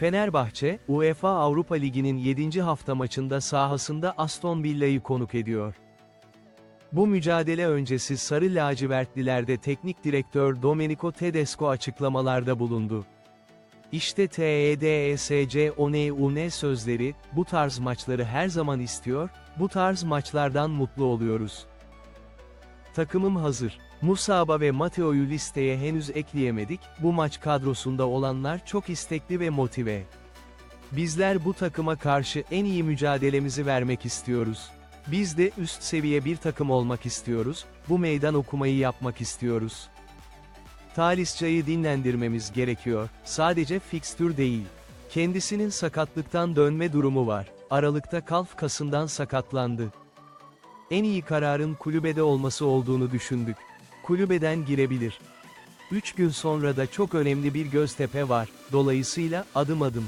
Fenerbahçe, UEFA Avrupa Ligi'nin 7. hafta maçında sahasında Aston Villa'yı konuk ediyor. Bu mücadele öncesi Sarı Lacivertlilerde teknik direktör Domenico Tedesco açıklamalarda bulundu. İşte E TEDESC ONEUN sözleri, bu tarz maçları her zaman istiyor, bu tarz maçlardan mutlu oluyoruz. Takımım hazır. Musaba ve Mateo'yu listeye henüz ekleyemedik, bu maç kadrosunda olanlar çok istekli ve motive. Bizler bu takıma karşı en iyi mücadelemizi vermek istiyoruz. Biz de üst seviye bir takım olmak istiyoruz, bu meydan okumayı yapmak istiyoruz. Talisca'yı dinlendirmemiz gerekiyor, sadece fikstür değil. Kendisinin sakatlıktan dönme durumu var. Aralıkta kalf kasından sakatlandı. En iyi kararın kulübede olması olduğunu düşündük. Kulübeden girebilir. 3 gün sonra da çok önemli bir Göztepe var, dolayısıyla adım adım.